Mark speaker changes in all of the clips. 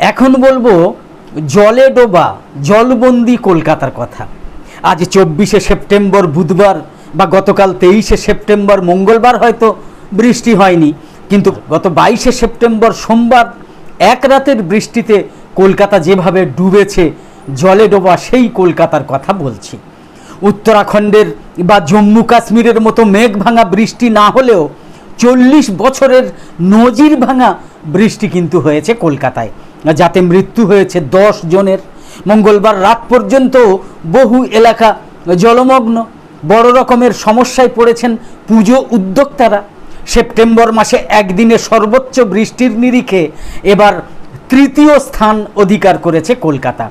Speaker 1: এখন বলব, জলে ডোবা, জলবন্দি কলকাতার কথা। আজ চব্বিশে সেপ্টেম্বর বুধবার বা গতকাল তেইশে সেপ্টেম্বর মঙ্গলবার হয়তো বৃষ্টি হয়নি, কিন্তু গত বাইশে সেপ্টেম্বর সোমবার এক রাতের বৃষ্টিতে কলকাতা যেভাবে ডুবেছে, জলে ডোবা সেই কলকাতার কথা বলছি। উত্তরাখণ্ডের বা জম্মু কাশ্মীরের মতো মেঘ ভাঙা বৃষ্টি না হলেও চল্লিশ বছরের নজির ভাঙা বৃষ্টি কিন্তু হয়েছে কলকাতায়। যাতে মৃত্যু হয়েছে দশ জনের। মঙ্গলবার রাত পর্যন্ত বহু এলাকা জলমগ্ন। বড় রকমের সমস্যায় পড়েছেন পুজো উদ্যোক্তারা। সেপ্টেম্বর মাসে একদিনে সর্বোচ্চ বৃষ্টির নিরিখে এবার তৃতীয় স্থান অধিকার করেছে কলকাতা।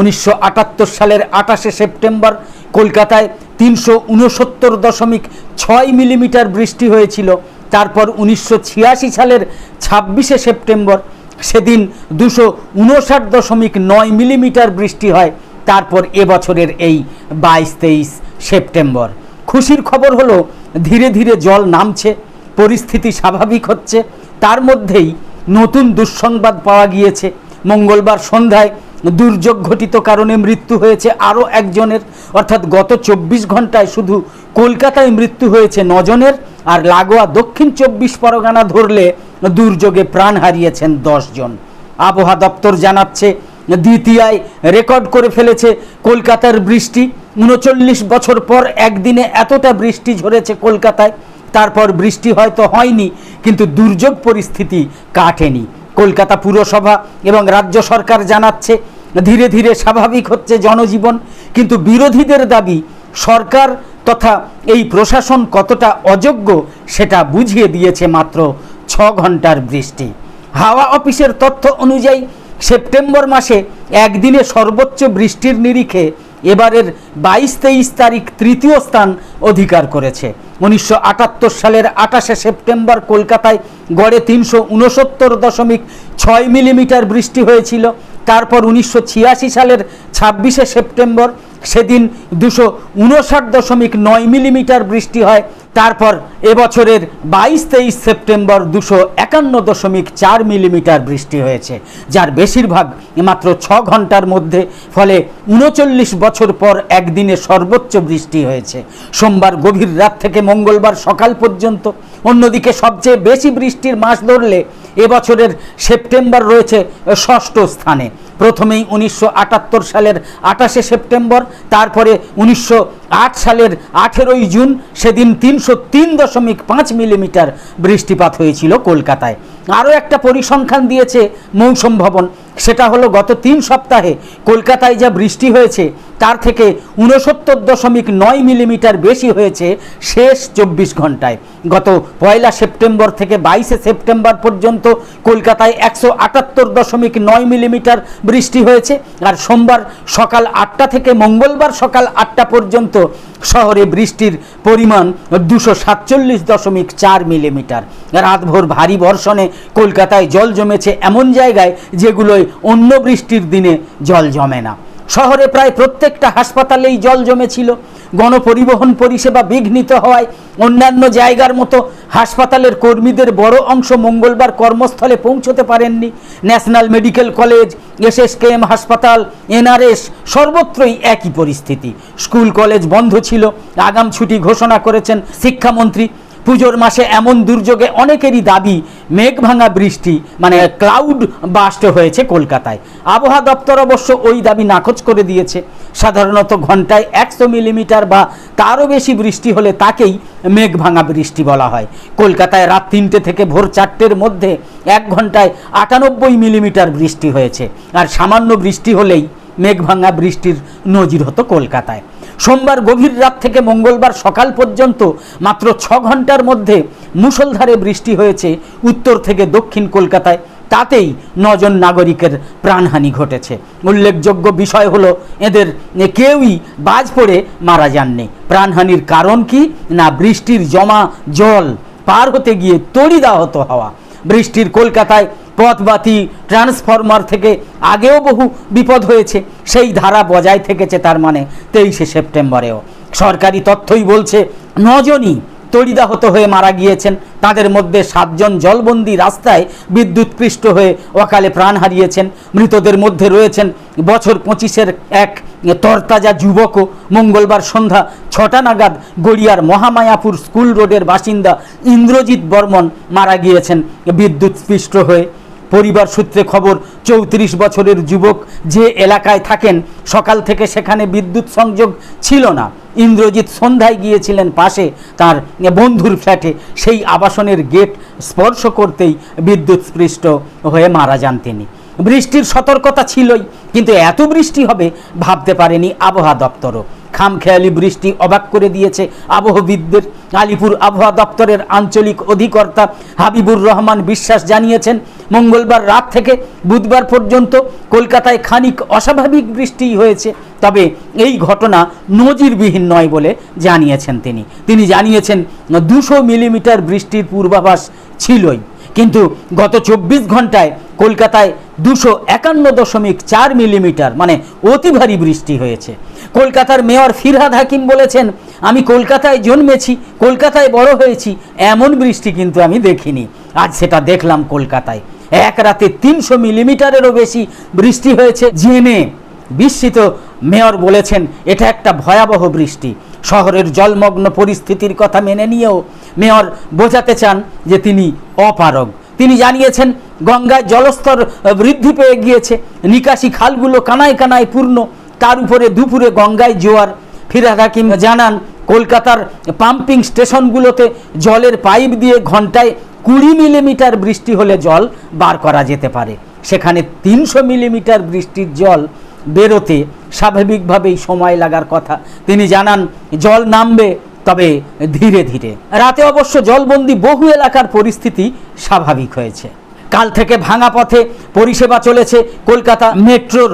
Speaker 1: উনিশশো আটাত্তর সালের আঠাশে সেপ্টেম্বর কলকাতায় তিনশো উনসত্তর দশমিক ছয় মিলিমিটার বৃষ্টি হয়েছিল। তারপর উনিশশো ছিয়াশি সালের ছাব্বিশে সেপ্টেম্বর সেদিন দুশো উনষাট দশমিক নয় মিলিমিটার বৃষ্টি হয়, তারপর এবছরের এই বাইশ তেইশ সেপ্টেম্বর। খুশির খবর হলো, ধীরে ধীরে জল নামছে, পরিস্থিতি স্বাভাবিক হচ্ছে, তার মধ্যেই নতুন দুঃসংবাদ পাওয়া গিয়েছে। মঙ্গলবার সন্ধ্যায় দুর্যোগ ঘটিত কারণে মৃত্যু হয়েছে আরও একজনের। অর্থাৎ গত চব্বিশ ঘন্টায় শুধু কলকাতায় মৃত্যু হয়েছে নজনের, আর লাগোয়া দক্ষিণ চব্বিশ পরগনা ধরলে দুর্যোগে প্রাণ হারিয়েছেন জন আবহাওয়া দপ্তর জানাচ্ছে, দ্বিতীয়ায় রেকর্ড করে ফেলেছে কলকাতার বৃষ্টি। উনচল্লিশ বছর পর একদিনে এতটা বৃষ্টি ঝরেছে কলকাতায়, তারপর বৃষ্টি হয়তো হয়নি, কিন্তু দুর্যোগ পরিস্থিতি কাটেনি। কলকাতা পুরসভা এবং রাজ্য সরকার জানাচ্ছে ধীরে ধীরে স্বাভাবিক হচ্ছে জনজীবন, কিন্তু বিরোধীদের দাবি সরকার তথা এই প্রশাসন কতটা অযোগ্য সেটা বুঝিয়ে দিয়েছে মাত্র ছ ঘণ্টার বৃষ্টি। হাওয়া অফিসের তথ্য অনুযায়ী সেপ্টেম্বর মাসে একদিনে সর্বোচ্চ বৃষ্টির নিরিখে এবারের বাইশ তেইশ তারিখ তৃতীয় স্থান অধিকার করেছে। উনিশশো আটাত্তর সালের আঠাশে সেপ্টেম্বর কলকাতায় গড়ে তিনশো উনসত্তর দশমিক ছয় মিলিমিটার বৃষ্টি হয়েছিল। তারপর উনিশশো ছিয়াশি সালের ছাব্বিশে সেপ্টেম্বর সেদিন দুশো উনষাট দশমিক নয় মিলিমিটার বৃষ্টি হয়। তারপর এবছরের বাইশ তেইশ সেপ্টেম্বর দুশো একান্ন দশমিক চার মিলিমিটার বৃষ্টি হয়েছে, যার বেশিরভাগ মাত্র ছ ঘণ্টার মধ্যে, ফলে উনচল্লিশ বছর পর একদিনে সর্বোচ্চ বৃষ্টি হয়েছে। সোমবার গভীর রাত থেকে মঙ্গলবার সকাল পর্যন্ত অন্যদিকে সবচেয়ে বেশি বৃষ্টির মাস ধরলে এবছরের সেপ্টেম্বর রয়েছে ষষ্ঠ স্থানে। প্রথমেই উনিশশো আটাত্তর সালের আঠাশে সেপ্টেম্বর, তারপরে উনিশশো আট সালের আঠেরোই জুন, সেদিন তিনশো তিন দশমিক পাঁচ মিলিমিটার বৃষ্টিপাত হয়েছিল কলকাতায়। আরও একটা পরিসংখ্যান দিয়েছে মৌসুম ভবন, সেটা হলো গত তিন সপ্তাহে কলকাতায় যা বৃষ্টি হয়েছে তার থেকে উনসত্তর দশমিক নয় মিলিমিটার বেশি হয়েছে শেষ চব্বিশ ঘন্টায়। গত পয়লা সেপ্টেম্বর থেকে বাইশে সেপ্টেম্বর পর্যন্ত কলকাতায় একশো আটাত্তর দশমিক নয় মিলিমিটার বৃষ্টি হয়েছে আর সোমবার সকাল আটটা থেকে মঙ্গলবার সকাল আটটা পর্যন্ত শহরে বৃষ্টির পরিমাণ দুশো সাতচল্লিশ দশমিক চার মিলিমিটার। রাতভর ভারী বর্ষণে কলকাতায় জল জমেছে এমন জায়গায় যেগুলোয় অন্য বৃষ্টির দিনে জল জমে না। শহরে প্রায় প্রত্যেকটা হাসপাতালেই জল জমেছিল। গণপরিবহন পরিষেবা বিঘ্নিত হওয়ায় অন্যান্য জায়গার মতো হাসপাতালের কর্মীদের বড় অংশ মঙ্গলবার কর্মস্থলে পৌঁছতে পারেননি। ন্যাশনাল মেডিকেল কলেজ, এসএসকেএম হাসপাতাল, এনআরএস সর্বত্রই একই পরিস্থিতি। স্কুল কলেজ বন্ধ ছিল। আগাম ছুটি ঘোষণা করেছেন শিক্ষামন্ত্রী পুজোর মাসে এমন দুর্যোগে অনেকেরই দাবি মেঘ ভাঙা বৃষ্টি মানে ক্লাউড বাস্ট হয়েছে কলকাতায়। আবহাওয়া দপ্তর অবশ্য ওই দাবি নাকচ করে দিয়েছে। সাধারণত ঘন্টায় একশো মিলিমিটার বা তারও বেশি বৃষ্টি হলে তাকেই মেঘ ভাঙা বৃষ্টি বলা হয়। কলকাতায় রাত তিনটে থেকে ভোর চারটের মধ্যে এক ঘন্টায় আটানব্বই মিলিমিটার বৃষ্টি হয়েছে। আর সামান্য বৃষ্টি হলেই মেঘভাঙা বৃষ্টির নজির হতো কলকাতায়। সোমবার গভীর রাত থেকে মঙ্গলবার সকাল পর্যন্ত মাত্র ছ ঘণ্টার মধ্যে মুষলধারে বৃষ্টি হয়েছে উত্তর থেকে দক্ষিণ কলকাতায়। তাতেই নজন নাগরিকের প্রাণহানি ঘটেছে। উল্লেখযোগ্য বিষয় হলো, এদের কেউই বাজ পড়ে মারা যাননি। প্রাণহানির কারণ কি? না, বৃষ্টির জমা জল পার হতে গিয়ে তড়িদাহত হওয়া। বৃষ্টির কলকাতায় পথবাতি ট্রান্সফরমার থেকে আগেও বহু বিপদ হয়েছে, সেই ধারা বজায় থেকেছে তার মানে তেইশে সেপ্টেম্বরেও। সরকারি তথ্যই বলছে নজনই তড়িদাহত হয়ে মারা গিয়েছেন। তাদের মধ্যে সাতজন জলবন্দি রাস্তায় বিদ্যুৎপৃষ্ট হয়ে অকালে প্রাণ হারিয়েছেন। মৃতদের মধ্যে রয়েছেন বছর পঁচিশের এক তরতাজা যুবকও। মঙ্গলবার সন্ধ্যা ছটা নাগাদ গড়িয়ার মহামায়াপুর স্কুল রোডের বাসিন্দা ইন্দ্রজিৎ বর্মন মারা গিয়েছেন বিদ্যুৎস্পৃষ্ট হয়ে। পরিবার সূত্রে খবর, চৌত্রিশ বছরের যুবক যে এলাকায় থাকেন, সকাল থেকে সেখানে বিদ্যুৎ সংযোগ ছিল না। ইন্দ্রজিৎ সন্ধ্যায় গিয়েছিলেন পাশে, তার বন্ধুর ফ্ল্যাটে। সেই আবাসনের গেট স্পর্শ করতেই বিদ্যুৎস্পৃষ্ট হয়ে মারা যান তিনি। বৃষ্টির সতর্কতা ছিলই, কিন্তু এত বৃষ্টি হবে ভাবতে পারেনি আবহাওয়া দপ্তরও। খামখেয়ালি বৃষ্টি অবাক করে দিয়েছে আবহবিদদের। আলিপুর আবহাওয়া দপ্তরের আঞ্চলিক অধিকর্তা হাবিবুর রহমান বিশ্বাস জানিয়েছেন, মঙ্গলবার রাত থেকে বুধবার পর্যন্ত কলকাতায় খানিক অস্বাভাবিক বৃষ্টি হয়েছে, তবে এই ঘটনা নজিরবিহীন নয় বলে জানিয়েছেন তিনি। তিনি জানিয়েছেন, দুশো মিলিমিটার বৃষ্টির পূর্বাভাস ছিলই। কিন্তু গত চব্বিশ ঘন্টায় কলকাতায় দুশো একান্ন দশমিক চার মিলিমিটার মানে অতি ভারী বৃষ্টি হয়েছে। কলকাতার মেয়র ফিরহাদ হাকিম বলেছেন, আমি কলকাতায় জন্মেছি, কলকাতায় বড় হয়েছি, এমন বৃষ্টি কিন্তু আমি দেখিনি। আজ সেটা দেখলাম কলকাতায়। এক রাতে তিনশো মিলিমিটারেরও বেশি বৃষ্টি হয়েছে জেনে। বিস্মিত মেয়র বলেছেন, এটা একটা ভয়াবহ বৃষ্টি। শহরের জলমগ্ন পরিস্থিতির কথা মেনে নিয়েও মেয়র বোঝাতে চান যে তিনি অপারগ। তিনি জানিয়েছেন, গঙ্গায় জলস্তর বৃদ্ধি পেয়ে গিয়েছে। নিকাশি খালগুলো কানায় কানায় পূর্ণ। তার উপরে দুপুরে গঙ্গায় জোয়ার। ফিরাদ হাকিম জানান, কলকাতার পাম্পিং স্টেশনগুলোতে জলের পাইপ দিয়ে ঘন্টায় কুড়ি মিলিমিটার বৃষ্টি হলে জল বার করা যেতে পারে। সেখানে তিনশো মিলিমিটার বৃষ্টির জল বেরোতে স্বাভাবিকভাবেই সময় লাগার কথা। তিনি জানান, জল নামবে তবে ধীরে ধীরে। রাতে অবশ্য জলবন্দি বহু এলাকার পরিস্থিতি স্বাভাবিক হয়েছে। কাল থেকে ভাঙা পথে পরিষেবা চলেছে কলকাতা মেট্রোর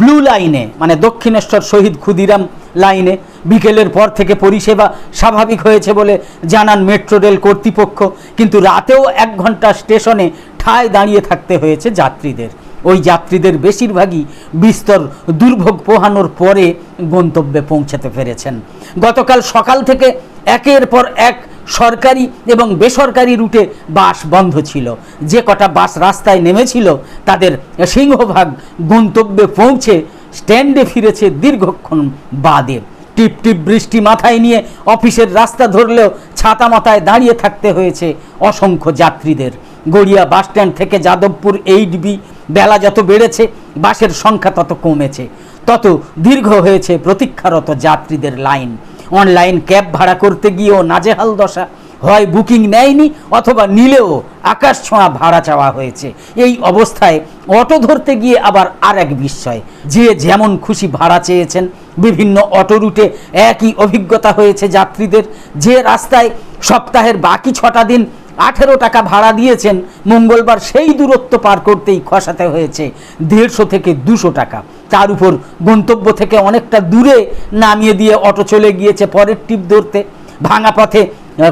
Speaker 1: ব্লু লাইনে মানে দক্ষিণেশ্বর শহীদ ক্ষুদিরাম লাইনে। বিকেলের পর থেকে পরিষেবা স্বাভাবিক হয়েছে বলে জানান মেট্রো রেল কর্তৃপক্ষ। কিন্তু রাতেও এক ঘণ্টা স্টেশনে ঠায় দাঁড়িয়ে থাকতে হয়েছে যাত্রীদের। ওই যাত্রীদের বেশিরভাগই বিস্তর দুর্ভোগ পোহানোর পরে গন্তব্যে পৌঁছাতে পেরেছেন। গতকাল সকাল থেকে একের পর এক সরকারি এবং বেসরকারি রুটে বাস বন্ধ ছিল। যে কটা বাস রাস্তায় নেমেছিল, তাদের সিংহভাগ গন্তব্যে পৌঁছে স্ট্যান্ডে ফিরেছে দীর্ঘক্ষণ বাদে। টিপ টিপ বৃষ্টি মাথায় নিয়ে অফিসের রাস্তা ধরলেও ছাতা মাথায় দাঁড়িয়ে থাকতে হয়েছে অসংখ্য যাত্রীদের। গড়িয়া বাসস্ট্যান্ড থেকে যাদবপুর এইট বি বেলা যত বেড়েছে বাসের সংখ্যা তত কমেছে। তত দীর্ঘ হয়েছে প্রতীক্ষারত যাত্রীদের লাইন। অনলাইন ক্যাব ভাড়া করতে গিয়েও নাজেহাল দশা। হয় বুকিং নেয়নি অথবা নিলেও আকাশ ছোঁয়া ভাড়া চাওয়া হয়েছে। এই অবস্থায় অটো ধরতে গিয়ে আবার আর এক বিস্ময়। যে যেমন খুশি ভাড়া চেয়েছেন, বিভিন্ন অটো রুটে একই অভিজ্ঞতা হয়েছে যাত্রীদের। যে রাস্তায় সপ্তাহের বাকি ছটা দিন আঠেরো টাকা ভাড়া দিয়েছেন। মঙ্গলবার সেই দূরত্ব পার করতেই খসাতে হয়েছে দেড়শো থেকে দুশো টাকা। তার উপর গন্তব্য থেকে অনেকটা দূরে নামিয়ে দিয়ে অটো চলে গিয়েছে পরের টিপ ধরতে। ভাঙা পথে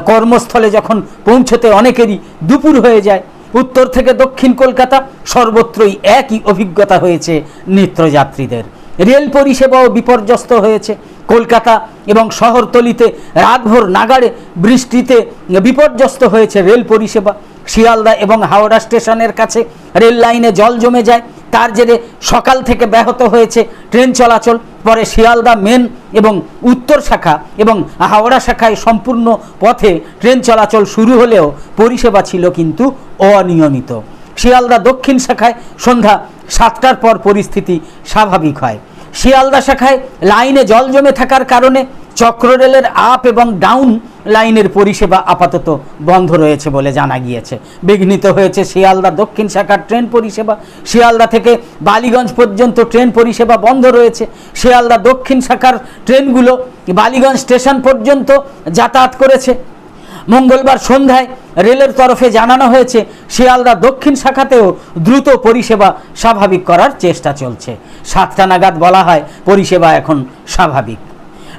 Speaker 1: কর্মস্থলে যখন পৌঁছতে অনেকেরই দুপুর হয়ে যায়। উত্তর থেকে দক্ষিণ কলকাতা সর্বত্রই একই অভিজ্ঞতা হয়েছে নিত্যযাত্রীদের রেল পরিষেবাও বিপর্যস্ত হয়েছে। কলকাতা এবং শহরতলিতে রাতভর নাগাড়ে বৃষ্টিতে বিপর্যস্ত হয়েছে রেল পরিষেবা। শিয়ালদা এবং হাওড়া স্টেশনের কাছে রেল লাইনে জল জমে যায়। তার জেরে সকাল থেকে ব্যাহত হয়েছে ট্রেন চলাচল। পরে শিয়ালদা মেন এবং উত্তর শাখা এবং হাওড়া শাখায় সম্পূর্ণ পথে ট্রেন চলাচল শুরু হলেও পরিষেবা ছিল কিন্তু অনিয়মিত। শিয়ালদা দক্ষিণ শাখায় সন্ধ্যা সাতটার পর পরিস্থিতি স্বাভাবিক হয়। শিয়ালদা শাখায় লাইনে জল জমে থাকার কারণে চক্ররেলের আপ এবং ডাউন লাইনের পরিষেবা আপাতত বন্ধ রয়েছে বলে জানা গিয়েছে। বিঘ্নিত হয়েছে শিয়ালদা দক্ষিণ শাখার ট্রেন পরিষেবা। শিয়ালদা থেকে বালিগঞ্জ পর্যন্ত ট্রেন পরিষেবা বন্ধ রয়েছে। শিয়ালদা দক্ষিণ শাখার ট্রেনগুলো বালিগঞ্জ স্টেশন পর্যন্ত যাতায়াত করেছে। মঙ্গলবার সন্ধ্যায় রেলের তরফে জানানো হয়েছে, শিয়ালদা দক্ষিণ শাখাতেও দ্রুত পরিষেবা স্বাভাবিক করার চেষ্টা চলছে। সাতটা নাগাদ বলা হয়, পরিষেবা এখন স্বাভাবিক।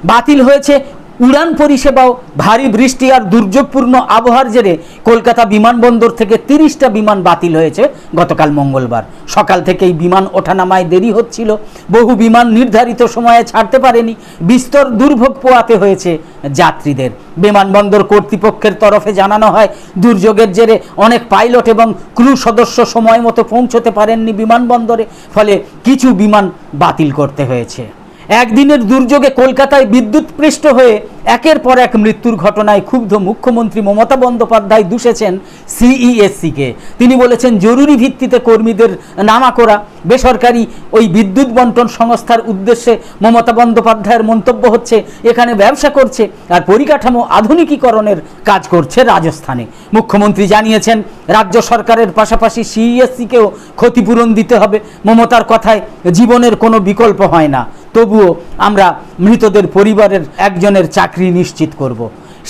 Speaker 1: বাতিল হয়েছে উড়ান পরিষেবাও ভারী বৃষ্টি আর দুর্যোগপূর্ণ আবহাওয়ার জেরে কলকাতা বিমানবন্দর থেকে তিরিশটা বিমান বাতিল হয়েছে গতকাল মঙ্গলবার। সকাল থেকেই বিমান ওঠানামায় দেরি হচ্ছিল। বহু বিমান নির্ধারিত সময়ে ছাড়তে পারেনি। বিস্তর দুর্ভোগ পোয়াতে হয়েছে যাত্রীদের। বিমানবন্দর কর্তৃপক্ষের তরফে জানানো হয়, দুর্যোগের জেরে অনেক পাইলট এবং ক্রু সদস্য সময় মতো পৌঁছতে পারেননি বিমানবন্দরে, ফলে কিছু বিমান বাতিল করতে হয়েছে। একদিনের দুর্যোগে কলকাতায় বিদ্যুৎপৃষ্ট হয়ে একের পর এক মৃত্যুর ঘটনায় ক্ষুব্ধ মুখ্যমন্ত্রী মমতা বন্দ্যোপাধ্যায় দুষেছেন সিইএসসিকে। তিনি বলেছেন, জরুরি ভিত্তিতে কর্মীদের নামা করা বেসরকারি ওই বিদ্যুৎ বন্টন সংস্থার উদ্দেশ্যে মমতা বন্দ্যোপাধ্যায়ের মন্তব্য হচ্ছে, এখানে ব্যবসা করছে আর পরিকাঠামো আধুনিকীকরণের কাজ করছে রাজস্থানে। মুখ্যমন্ত্রী জানিয়েছেন, রাজ্য সরকারের পাশাপাশি সিইএসসিকেও ক্ষতিপূরণ দিতে হবে। মমতার কথায়, জীবনের কোনো বিকল্প হয় না। তবুও আমরা মৃতদের পরিবারের একজনের চাকরি নিশ্চিত করব।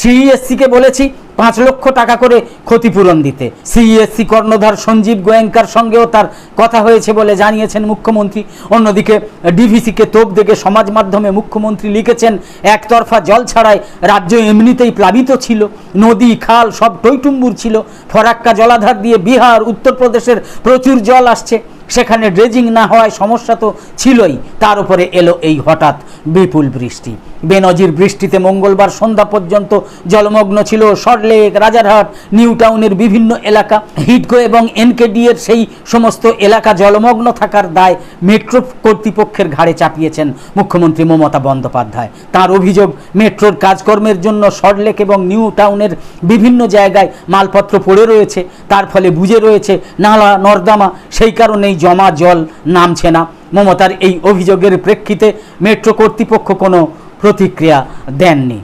Speaker 1: সিইএসসিকে বলেছি পাঁচ লক্ষ টাকা করে ক্ষতিপূরণ দিতে। সিইএসসি কর্ণধার সঞ্জীব গোয়েঙ্কার সঙ্গেও তার কথা হয়েছে বলে জানিয়েছেন মুখ্যমন্ত্রী। অন্যদিকে ডিভিসিকে তোপ দেখে সমাজ মাধ্যমে মুখ্যমন্ত্রী লিখেছেন, একতরফা জল ছাড়ায় রাজ্য এমনিতেই প্লাবিত ছিল। নদী, খাল সব টইটুম্বুর ছিল। ফরাক্কা জলাধার দিয়ে বিহার, উত্তরপ্রদেশের প্রচুর জল আসছে। সেখানে ড্রেজিং না হওয়ায় সমস্যা তো ছিলই। তার উপরে এলো এই হঠাৎ বিপুল বৃষ্টি। বেনজির বৃষ্টিতে মঙ্গলবার সন্ধ্যা পর্যন্ত জলমগ্ন ছিল সল্টলেক রাজারহাট, নিউ টাউনের বিভিন্ন এলাকা। হিডকো এবং এনকেডি এর সেই সমস্ত এলাকা জলমগ্ন থাকার দায় মেট্রো কর্তৃপক্ষের ঘাড়ে চাপিয়েছেন মুখ্যমন্ত্রী মমতা বন্দ্যোপাধ্যায়। তার অভিযোগ, মেট্রোর কাজকর্মের জন্য সল্টলেক এবং নিউ টাউনের বিভিন্ন জায়গায় মালপত্র পড়ে রয়েছে। তার ফলে বুঝে রয়েছে, নালা, নর্দমা সেই কারণেই জমা জল নামছে না। মমতার এই অভিযোগের প্রেক্ষিতে মেট্রো কর্তৃপক্ষ কোনো প্রতিক্রিয়া দেননি।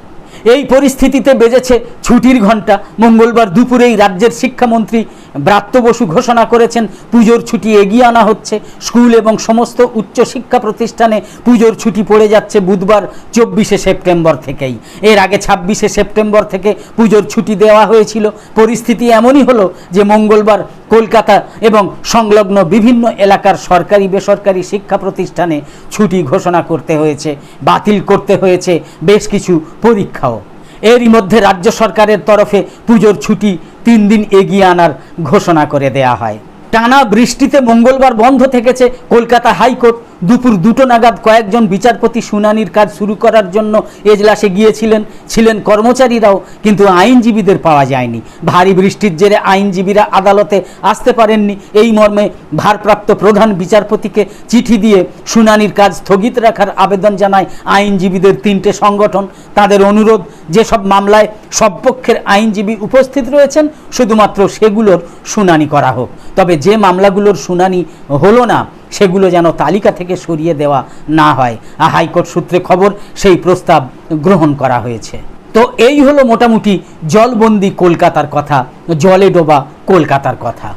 Speaker 1: এই পরিস্থিতিতে বেজেছে ছুটির ঘণ্টা মঙ্গলবার দুপুরেই রাজ্যের শিক্ষামন্ত্রী ব্রাত্য বসু ঘোষণা করেছেন, পুজোর ছুটি এগিয়ে আনা হচ্ছে। স্কুল এবং সমস্ত উচ্চশিক্ষা প্রতিষ্ঠানে পুজোর ছুটি পড়ে যাচ্ছে বুধবার চব্বিশে সেপ্টেম্বর থেকেই। এর আগে ছাব্বিশে সেপ্টেম্বর থেকে পুজোর ছুটি দেওয়া হয়েছিল। পরিস্থিতি এমনই হলো যে মঙ্গলবার কলকাতা এবং সংলগ্ন বিভিন্ন এলাকার সরকারি, বেসরকারি শিক্ষা প্রতিষ্ঠানে ছুটি ঘোষণা করতে হয়েছে, বাতিল করতে হয়েছে বেশ কিছু পরীক্ষাও। এরই মধ্যে রাজ্য সরকারের তরফে পুজোর ছুটি তিন দিন এগিয়ে আনার ঘোষণা করে দেয়া হয়। টানা বৃষ্টিতে মঙ্গলবার বন্ধ থেকেছে কলকাতা হাইকোর্ট। দুপুর দুটো নাগাদ কয়েকজন বিচারপতি শুনানির কাজ শুরু করার জন্য এজলাসে গিয়েছিলেন, ছিলেন কর্মচারীরাও, কিন্তু আইনজীবীদের পাওয়া যায়নি। ভারী বৃষ্টির জেরে আইনজীবীরা আদালতে আসতে পারেননি। এই মর্মে ভারপ্রাপ্ত প্রধান বিচারপতিকে চিঠি দিয়ে শুনানির কাজ স্থগিত রাখার আবেদন জানায় আইনজীবীদের তিনটে সংগঠন। তাদের অনুরোধ যেসব মামলায় সব পক্ষের আইনজীবী উপস্থিত রয়েছেন, শুধুমাত্র সেগুলোর শুনানি করা হোক। তবে যে মামলাগুলোর শুনানি হলো না, সেগুলো যেন তালিকা থেকে সরিয়ে দেওয়া না হয়। আর হাইকোর্ট সূত্রে খবর, সেই প্রস্তাব গ্রহণ করা হয়েছে। তো এই হলো মোটামুটি জলবন্দি কলকাতার কথা, জলে ডোবা কলকাতার কথা।